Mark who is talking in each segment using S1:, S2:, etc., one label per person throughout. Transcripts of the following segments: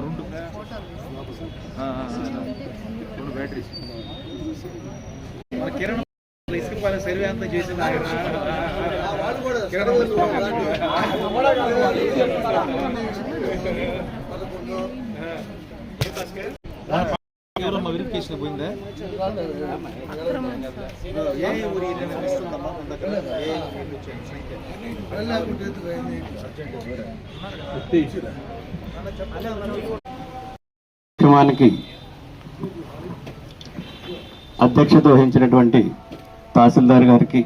S1: రెండు. రెండు బ్యాటరీస్ మన కిరణ్ ఇసుక పాలె సర్వే అంతా చేసింది ఆయన. కిరణ్ ఎవరమ్మా వెరిఫికేషన్ పోయిందా ఏ ఊరి ఇస్తుందమ్మా మన దగ్గర ఏ
S2: కార్యక్రమానికి అధ్యక్షత వహించినటువంటి తహసీల్దార్ గారికి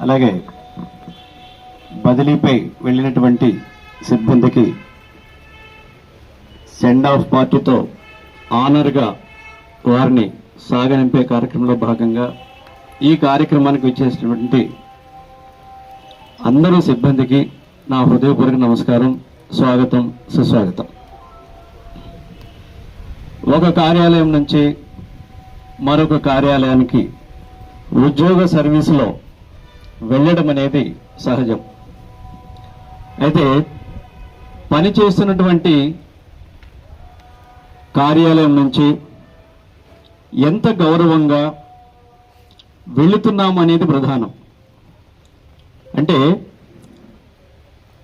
S2: అలాగే బదిలీపై వెళ్ళినటువంటి సిబ్బందికి సెండ్ ఆఫ్ పార్టీతో ఆనర్గా వారిని సాగనింపే కార్యక్రమంలో భాగంగా ఈ కార్యక్రమానికి వచ్చేసినటువంటి అందరూ సిబ్బందికి నా హృదయపూర్వక నమస్కారం స్వాగతం సుస్వాగతం. ఒక కార్యాలయం నుంచి మరొక కార్యాలయానికి ఉద్యోగ సర్వీసులో వెళ్ళడం అనేది సహజం. అయితే పని చేస్తున్నటువంటి కార్యాలయం నుంచి ఎంత గౌరవంగా వెళుతున్నాము అనేది ప్రధానం. అంటే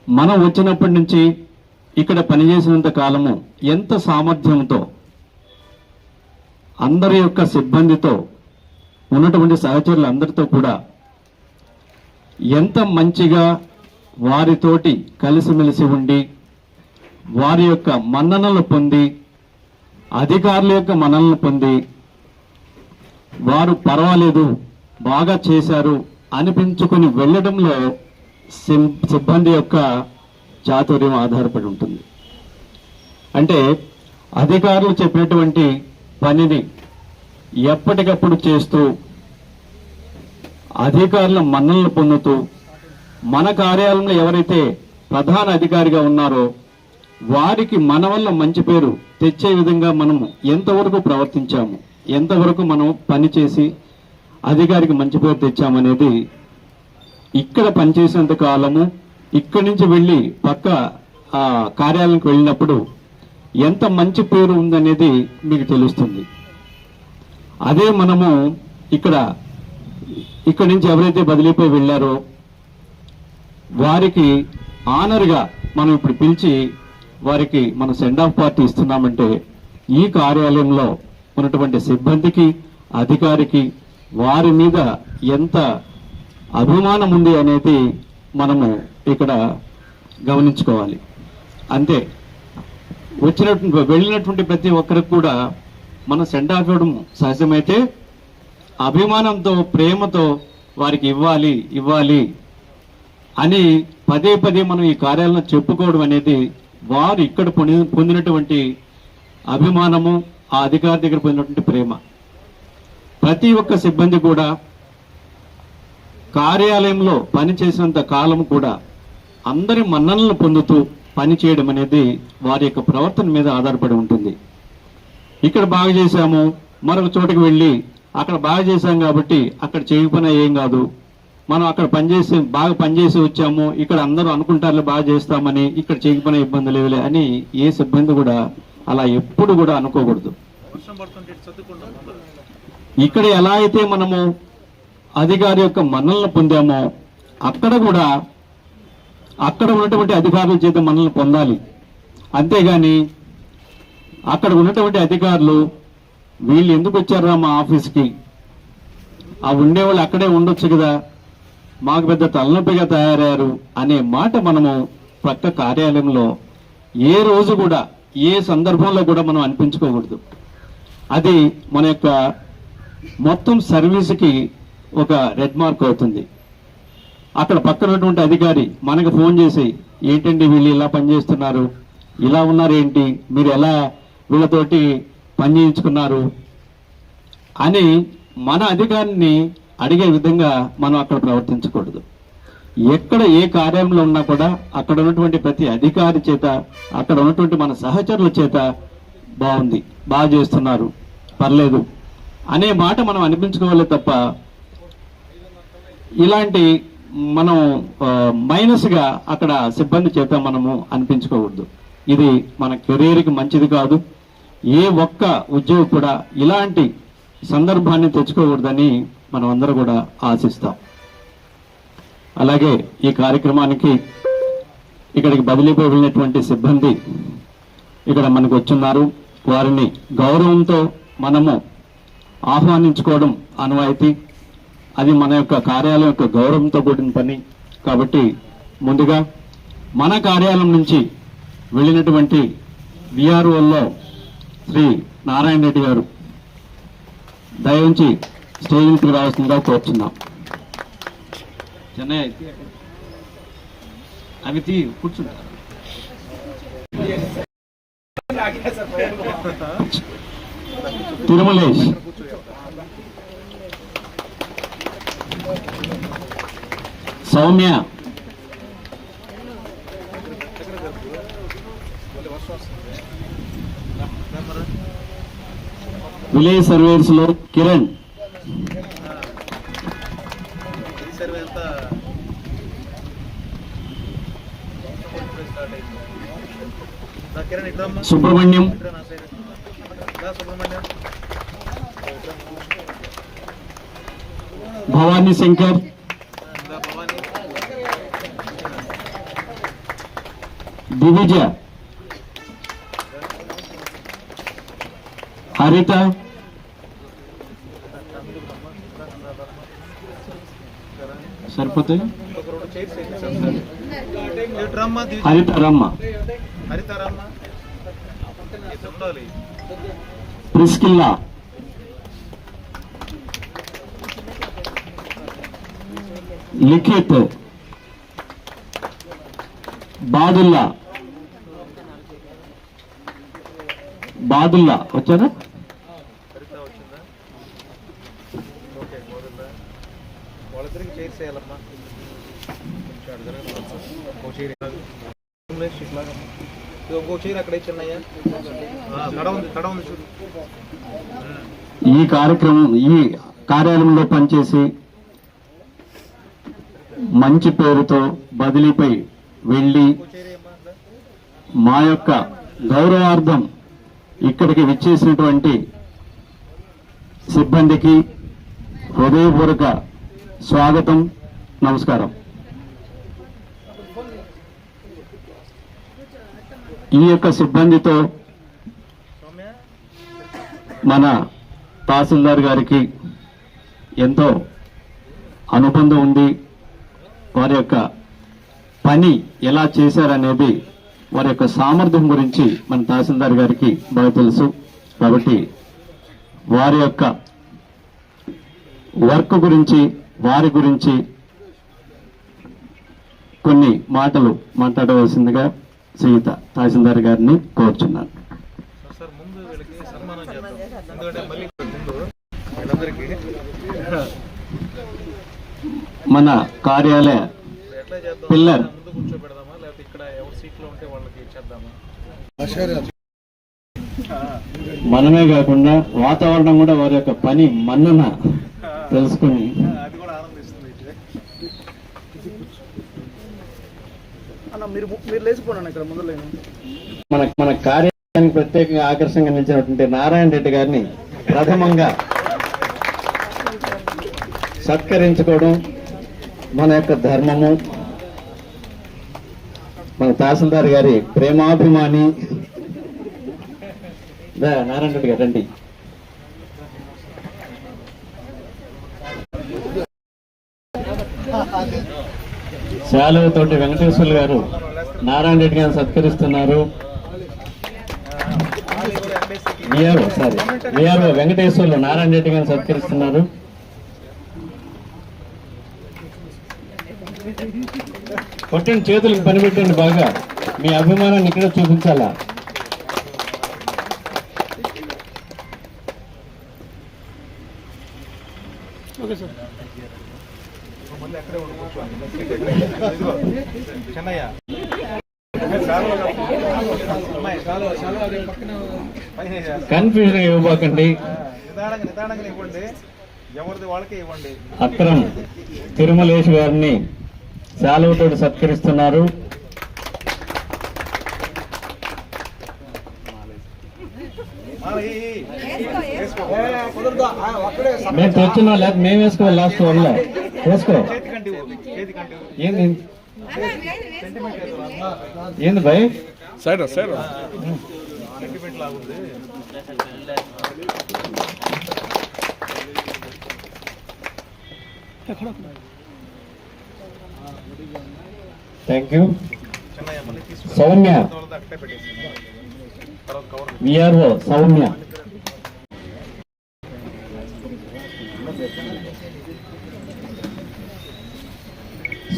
S2: మనం వచ్చినప్పటి నుంచి ఇక్కడ పనిచేసినంత కాలము ఎంత సామర్థ్యంతో అందరి యొక్క సిబ్బందితో ఉన్నటువంటి సహచరులు అందరితో కూడా ఎంత మంచిగా వారితోటి కలిసిమెలిసి ఉండి వారి యొక్క మన్ననలు పొంది అధికారుల యొక్క మనల్ని పొంది వారు పర్వాలేదు బాగా చేశారు అనిపించుకుని వెళ్ళడంలో సిబ్బంది యొక్క చాతుర్యం ఆధారపడి ఉంటుంది. అంటే అధికారులు చెప్పినటువంటి పనిని ఎప్పటికప్పుడు చేస్తూ అధికారుల మన్నలను పొందుతూ మన కార్యాలయంలో ఎవరైతే ప్రధాన అధికారిగా ఉన్నారో వారికి మన వల్ల మంచి పేరు తెచ్చే విధంగా మనము ఎంతవరకు ప్రవర్తించాము ఎంతవరకు మనం పని చేసి అధికారికి మంచి పేరు తెచ్చామనేది ఇక్కడ పనిచేసేంత కాలము ఇక్కడి నుంచి వెళ్ళి పక్క ఆ కార్యాలయానికి వెళ్ళినప్పుడు ఎంత మంచి పేరు ఉందనేది మీకు తెలుస్తుంది. అదే మనము ఇక్కడ ఇక్కడి నుంచి ఎవరైతే బదిలీపై వెళ్ళారో వారికి ఆనర్గా మనం ఇప్పుడు పిలిచి వారికి మన సెండ్ ఆఫ్ పార్టీ ఇస్తున్నామంటే ఈ కార్యాలయంలో ఉన్నటువంటి సిబ్బందికి అధికారికి వారి మీద ఎంత అభిమానం ఉంది అనేది మనము ఇక్కడ గమనించుకోవాలి. అంతే. వచ్చినటువంటి వెళ్ళినటువంటి ప్రతి ఒక్కరికి కూడా మనం సెండ్ ఆఫ్ ఇవ్వడం సహజమైతే అభిమానంతో ప్రేమతో వారికి ఇవ్వాలి ఇవ్వాలి అని పదే పదే మనం ఈ కార్యాలయంలో చెప్పుకోవడం అనేది వారు ఇక్కడ పొంది- పొందినటువంటి అభిమానము ఆ అధికారి దగ్గర పొందినటువంటి ప్రేమ. ప్రతి ఒక్క సిబ్బంది కూడా కార్యాలయంలో పనిచేసినంత కాలం కూడా అందరి మన్ననలు పొందుతూ పని చేయడం అనేది వారి యొక్క ప్రవర్తన మీద ఆధారపడి ఉంటుంది. ఇక్కడ బాగా చేశాము మరొక చోటకి వెళ్ళి అక్కడ బాగా చేశాం కాబట్టి అక్కడ చేయకపోయినా ఏం కాదు. మనం అక్కడ పనిచేసి బాగా పనిచేసి వచ్చాము ఇక్కడ అందరూ అనుకుంటారు బాగా చేస్తామని ఇక్కడ చేయకపోయినా ఇబ్బంది లేవులే అని ఏ సిబ్బంది కూడా అలా ఎప్పుడు కూడా అనుకోకూడదు. ఇక్కడ ఎలా అయితే మనము అధికారి యొక్క మన్నలను పొందామో అక్కడ కూడా అక్కడ ఉన్నటువంటి అధికారుల చేత మనల్ని పొందాలి. అంతేగాని అక్కడ ఉన్నటువంటి అధికారులు వీళ్ళు ఎందుకు వచ్చారా మా ఆఫీస్కి? ఆ ఉండేవాళ్ళు అక్కడే ఉండొచ్చు కదా. మాకు పెద్ద తలనొప్పిగా తయారయ్యారు అనే మాట మనము ప్రక్క కార్యాలయంలో ఏ రోజు కూడా ఏ సందర్భంలో కూడా మనం అనిపించుకోకూడదు. అది మన యొక్క మొత్తం సర్వీస్కి ఒక రెడ్ మార్క్ అవుతుంది. అక్కడ పక్కన ఉన్నటువంటి అధికారి మనకు ఫోన్ చేసి ఏంటండి వీళ్ళు ఇలా పనిచేస్తున్నారు ఇలా ఉన్నారు ఏంటి మీరు ఎలా వీళ్ళతోటి పని చేయించుకున్నారు? అని మన అధికారిని అడిగే విధంగా మనం అక్కడ ప్రవర్తించకూడదు. ఎక్కడ ఏ కార్యంలో ఉన్నా కూడా అక్కడ ఉన్నటువంటి ప్రతి అధికారి చేత అక్కడ ఉన్నటువంటి మన సహచరుల చేత బాగుంది బాగా చేస్తున్నారు పర్లేదు. అనే మాట మనం అనిపించుకోవాలి తప్ప ఇలాంటి మనం మైనస్గా అక్కడ సిబ్బంది చేత మనము అనిపించుకోకూడదు. ఇది మన కెరీర్కి మంచిది కాదు. ఏ ఒక్క ఉద్యోగి కూడా ఇలాంటి సందర్భాన్ని తెచ్చుకోకూడదని మనం అందరూ కూడా ఆశిస్తాం. అలాగే ఈ కార్యక్రమానికి ఇక్కడికి బదిలీపై వెళ్ళినటువంటి సిబ్బంది ఇక్కడ మనకు వచ్చున్నారు. వారిని గౌరవంతో మనము ఆహ్వానించుకోవడం అనువాయితీ అది మన యొక్క కార్యాలయం యొక్క గౌరవంతో కూడిన పని. కాబట్టి ముందుగా మన కార్యాలయం నుంచి వెళ్ళినటువంటి విఆర్ఓల్లో శ్రీ నారాయణ రెడ్డి గారు దయవుంచి స్టేజ్ మీదకి రావాల్సిందిగా కోరుచున్నాం చెన్నై అవి తీ కూర్చుంటారు తిరుమలేష్. సౌమ్య. విలేజ్ సర్వేస్లో కిరణ్.
S3: ఈ సర్వే అంతా దా కిరణ్ ఇట్రా అమ్మా
S2: సుబ్రహ్మణ్యం
S3: ఇట్రా నా సైడ్ దా సుబ్రహ్మణ్యం
S2: భవానీ శంకర్
S3: దా భవానీ
S2: దివిజ హరిత సరిపోతాయి? హరిత రమ్మ ప్రిస్కిల్లా. లిఖిత్. బాదుల్లా. బాదుల్లా వచ్చారా
S3: హరిత వచ్చిందా ఓకే మోదుందా వాళ్ళిద్దరికి చైర్స్ వేయాలమ్మా కొంచెం అటు జరగదు. ఇంకో చైర్ ఇలాగ. ఇంగ్లీష్ ఇట్లాగమ్మా. ఇది ఇంకో చైర్ అక్కడ చిన్నయ్య తడ ఉంది తడ ఉంది చూడు
S2: ఈ కార్యక్రమం ఈ కార్యాలయంలో పనిచేసి మంచి పేరుతో బదిలీపై వెళ్ళి మా యొక్క గౌరవార్థం ఇక్కడికి విచ్చేసినటువంటి సిబ్బందికి హృదయపూర్వక స్వాగతం నమస్కారం. ఈ యొక్క సిబ్బందితో మన తహసీల్దార్ గారికి ఎంతో అనుబంధం ఉంది. వారి యొక్క పని ఎలా చేశారనేది వారి యొక్క సామర్థ్యం గురించి మన తహసీల్దార్ గారికి బాగా తెలుసు. కాబట్టి వారి యొక్క వర్క్ గురించి వారి గురించి కొన్ని మాటలు మాట్లాడవలసిందిగా శ్రీయుత తహసీల్దార్ గారిని కోరుచున్నాను. మన కార్యాలయ పిల్లర్. మనమే కాకుండా వాతావరణం కూడా వారి యొక్క పని మన్నన తెలుసుకుని
S3: అది కూడా ఆనందిస్తుంది అయితే.
S4: అన్న మీరు మీరు లేచిపోండి ఇక్కడ ముందు లేను.
S2: మన మన కార్యానికి ప్రత్యేకంగా ఆకర్షణగా నిలిచినటువంటి నారాయణ రెడ్డి గారిని ప్రథమంగా సత్కరించుకోవడం మన యొక్క ధర్మము. మన తహసీల్దార్ గారి ప్రేమాభిమాని. నారాయణ రెడ్డి గారు రండి. శాలువతోటి వెంకటేశ్వర్లు గారు నారాయణ రెడ్డి గారిని సత్కరిస్తున్నారు. VRO sorry VRO Venkateswarlu Narayana Reddy గారిని సత్కరిస్తున్నారు. కొట్టండి చేతులకు పని పెట్టండి బాగా. మీ అభిమానాన్ని ఇక్కడ చూపించాలా?
S4: Okay sir.
S3: మళ్ళీ అక్కడే చెన్నయ్య.
S2: కన్ఫ్యూజన్ ఇవ్వబాకండి
S3: ఆ, నిదానంగా నిదానంగా ఇవ్వండి. ఎవరిది వాళ్ళకే ఇవ్వండి.
S2: అక్రమ్ తిరుమలేష్ గారిని శాలువతోటి సత్కరిస్తున్నారు. మేము తెచ్చున్నా లేక మేము వేసుకోవాలి లాస్ట్ వల్ల వేసుకో. ఏంది? ఏంది భయ్? Side
S1: side thank you Soumya.
S2: VRO Soumya.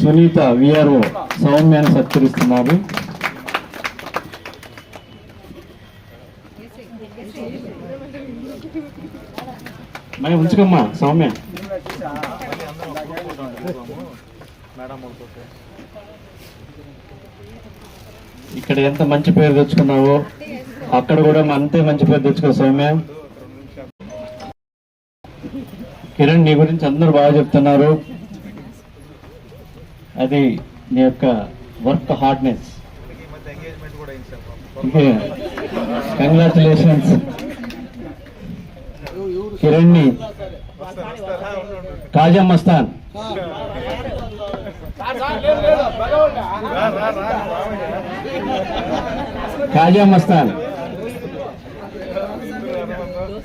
S2: Sunitha VRO సౌమ్యాన్ని సత్కరిస్తున్నారు. మరి ఉంచుకమ్మా సౌమ్య. ఇక్కడ ఎంత మంచి పేరు తెచ్చుకున్నావో అక్కడ కూడా అంతే మంచి పేరు తెచ్చుకో సౌమ్య. కిరణ్ నీ గురించి అందరూ బాగా చెప్తున్నారు. అది నీ యొక్క వర్క్ హార్డ్నెస్. కంగ్రాచులేషన్స్
S1: కిరణ్ని.
S2: కాజా మస్తాన్. కాజా మస్తాన్.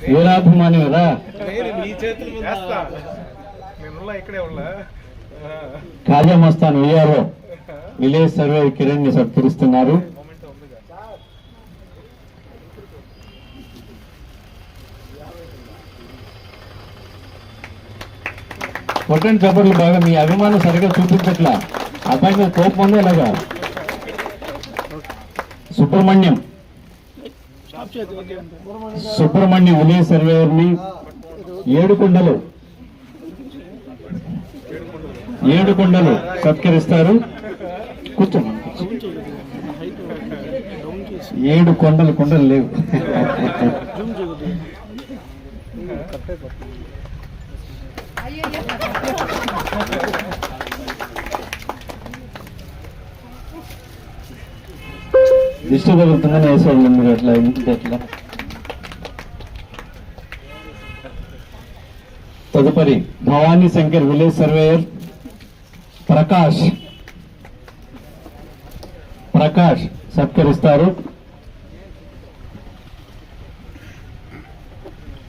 S2: వీరాభిమాని
S1: ఉన్నా ఇక్కడే ఉన్నా.
S2: Kaja Mastan VRO village survey కిరణ్ని సత్కరిస్తున్నారు కొట్టండి చప్పట్లు బాగా మీ అభిమానం సరిగా చూపించట్లా. అబ్బాయి మీద కోపం ఉంది అలాగా? సుబ్రహ్మణ్యం. సుబ్రహ్మణ్యం ఉదయ సర్వేయర్ని ని ఏడు కొండలు సత్కరిస్తారు. కూర్చోండి. ఏడు కొండలు కొండలు లేవు. దిష్టి తగులుతుందని వేసేవాళ్ళు మీరు అట్లా ఇంటికి అట్లా. తదుపరి భవానీ శంకర్ విలేజ్ సర్వేయర్ ప్రకాష్. ప్రకాష్ సత్కరిస్తారు.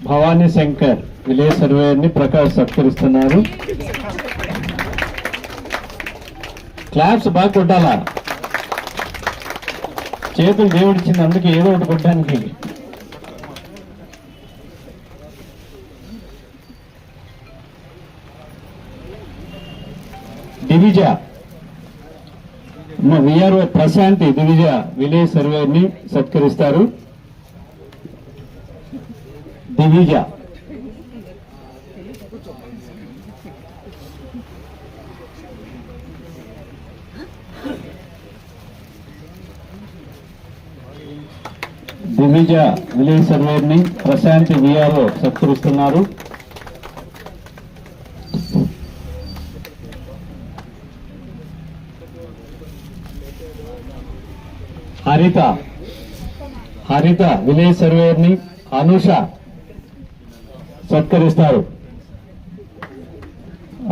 S2: భవానీ శంకర్ విలేజ్ సర్వేయర్ని ప్రకాష్ సత్కరిస్తున్నారు. క్లాప్స్ బాగా కొట్టాలా? చేతులు దేవుడిచ్చింది అందుకే ఏదో ఒకటి కొట్టడానికి. దివిజ. విఆర్ఓ ప్రశాంతి దివిజ విలేజ్ సర్వేర్ని సత్కరిస్తారు. దివిజ. దివిజ విలేజ్ సర్వేర్ని ప్రశాంతి విఆర్ఓ సత్కరిస్తున్నారు. హరిత హరిత విలేజ్ సర్వేయర్ని అనుష సత్కరిస్తారు.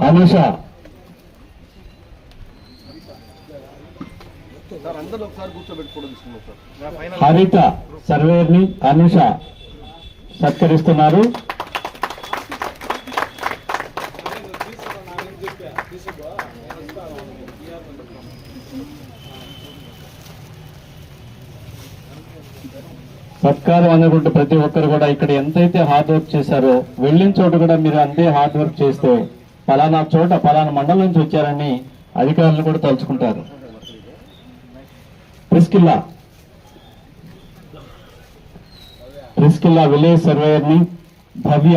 S2: అనుష. హరిత సర్వేయర్ని అనుష సత్కరిస్తున్నారు. సత్కారం అనుకుంటే ప్రతి ఒక్కరు కూడా ఇక్కడ ఎంతైతే హార్డ్ వర్క్ చేశారో వెళ్ళిన చోట కూడా మీరు అంతే హార్డ్ వర్క్ చేస్తే పలానా చోట పలానా మండలం నుంచి వచ్చారని అధికారులు కూడా తలుచుకుంటారు. ప్రిస్కిల్లా. ప్రిస్కిల్లా విలేజ్ సర్వేయర్ని భవ్య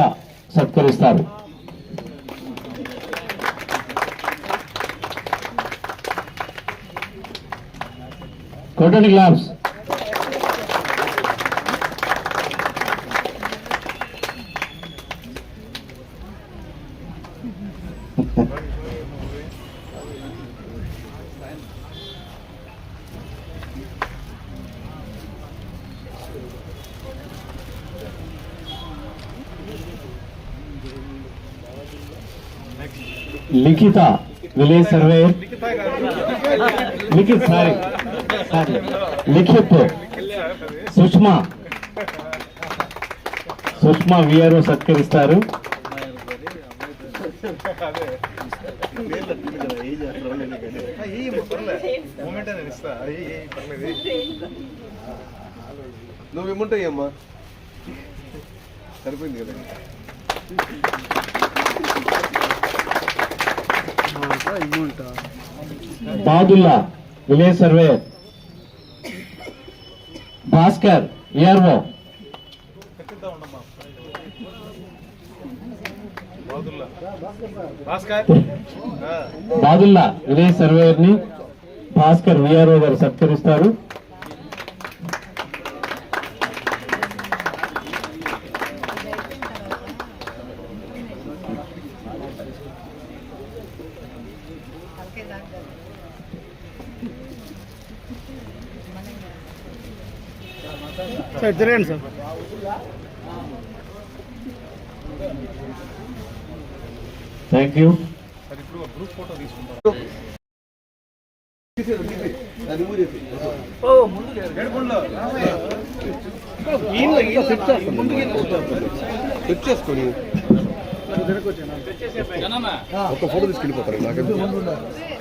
S2: సత్కరిస్తారు. కొట్టండి claps Likhitha village survey. Likhith sorry sorry. Likhith Sushma. Sushma VRO సత్కరిస్తారు.
S1: Moment
S4: నువ్వు సరిపోయింది కదా.
S2: Badulla village survey. భాస్కర్
S1: ఆ.
S2: బాదుల్లా. విలేజ్ సర్వేయర్ని భాస్కర్ విఆర్ఓ గారు సత్కరిస్తారు.
S5: సార్ తిరగండి సార్.
S2: థ్యాంక్ యూ
S1: సరే ఇప్పుడు గ్రూప్ ఫోటో తీసుకుంటాం
S4: అది ఊరేసి
S5: ఓ ముందు ఈయన ఈయన సెట్
S4: చేసుకొని ఒక ఫోటో తీసుకెళ్ళిపోతారు నాకెందుకు?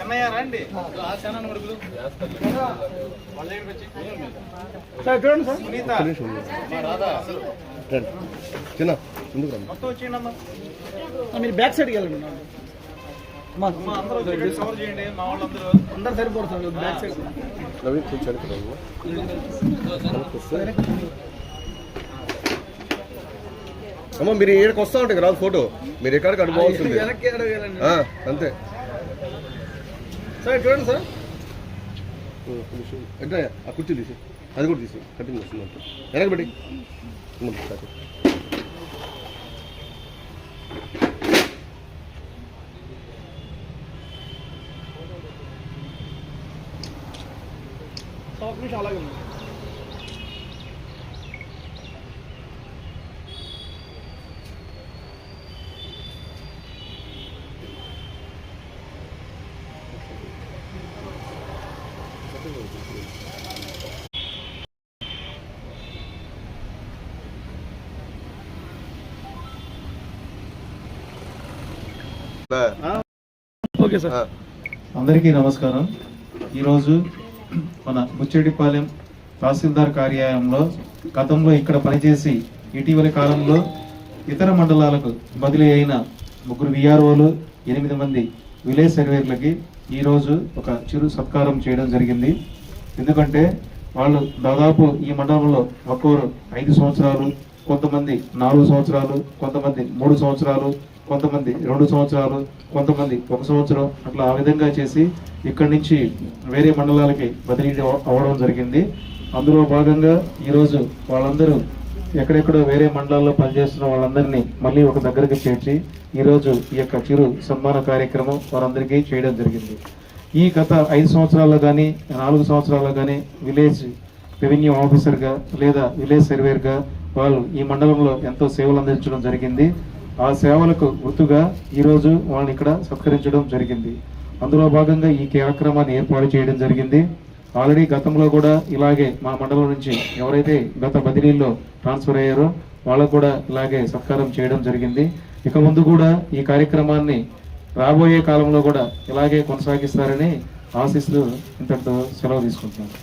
S1: అన్నయ్య రండి.
S4: చిన్న రండి
S1: మొత్తం
S5: మీరు బ్యాక్ సైడ్కి వెళ్ళండి.
S1: అందరూ కవర్ చేయండి మా వాళ్ళందరూ.
S5: అందరు సరిపోరు సార్ బ్యాక్ సైడ్.
S4: అమ్మ. మీరు ఏడకి వస్తా ఉంటే రాదు ఫోటో. మీరు ఎక్కడికి ఆ, అంతే.
S5: సార్ చూడండి సార్.
S4: అంటే ఆ కుర్చీ తీసి అది కూడా తీసి కటింగ్ వస్తుంది అంతే. వెనక పెట్టి.
S5: నిమిషం అలాగే ఉంది ఓకే సార్.
S3: అందరికీ నమస్కారం. ఈరోజు మన బుచ్చెడిపాలెం తహసీల్దార్ కార్యాలయంలో గతంలో ఇక్కడ పనిచేసి ఇటీవలి కాలంలో ఇతర మండలాలకు బదిలీ అయిన ముగ్గురు విఆర్ఓలు ఎనిమిది మంది విలేజ్ సర్వేర్లకి ఈరోజు ఒక చిరు సత్కారం చేయడం జరిగింది. ఎందుకంటే వాళ్ళు దాదాపు ఈ మండలంలో ఒక్కొరు ఐదు సంవత్సరాలు కొంతమంది నాలుగు సంవత్సరాలు కొంతమంది మూడు సంవత్సరాలు కొంతమంది రెండు సంవత్సరాలు కొంతమంది ఒక సంవత్సరం అట్లా ఆ విధంగా చేసి ఇక్కడి నుంచి వేరే మండలాలకి బదిలీ అవ్వడం జరిగింది. అందులో భాగంగా ఈరోజు వాళ్ళందరూ ఎక్కడెక్కడో వేరే మండలాల్లో పనిచేస్తున్న వాళ్ళందరినీ మళ్ళీ ఒక దగ్గరికి చేర్చి ఈరోజు ఈ యొక్క చిరు సన్మాన కార్యక్రమం వారందరికీ చేయడం జరిగింది. ఈ గత ఐదు సంవత్సరాల్లో కానీ నాలుగు సంవత్సరాల్లో కానీ విలేజ్ రెవెన్యూ ఆఫీసర్గా లేదా విలేజ్ సర్వేర్గా వాళ్ళు ఈ మండలంలో ఎంతో సేవలు అందించడం జరిగింది. ఆ సేవలకు గుర్తుగా ఈరోజు వాళ్ళని ఇక్కడ సత్కరించడం జరిగింది. అందులో భాగంగా ఈ కార్యక్రమాన్ని ఏర్పాటు చేయడం జరిగింది. ఆల్రెడీ గతంలో కూడా ఇలాగే మా మండలం నుంచి ఎవరైతే గత బదిలీల్లో ట్రాన్స్ఫర్ అయ్యారో వాళ్ళకు కూడా ఇలాగే సత్కారం చేయడం జరిగింది. ఇక ముందు కూడా ఈ కార్యక్రమాన్ని రాబోయే కాలంలో కూడా ఇలాగే కొనసాగిస్తారని ఆశిస్తూ ఇంతటితో సెలవు తీసుకుంటున్నాను.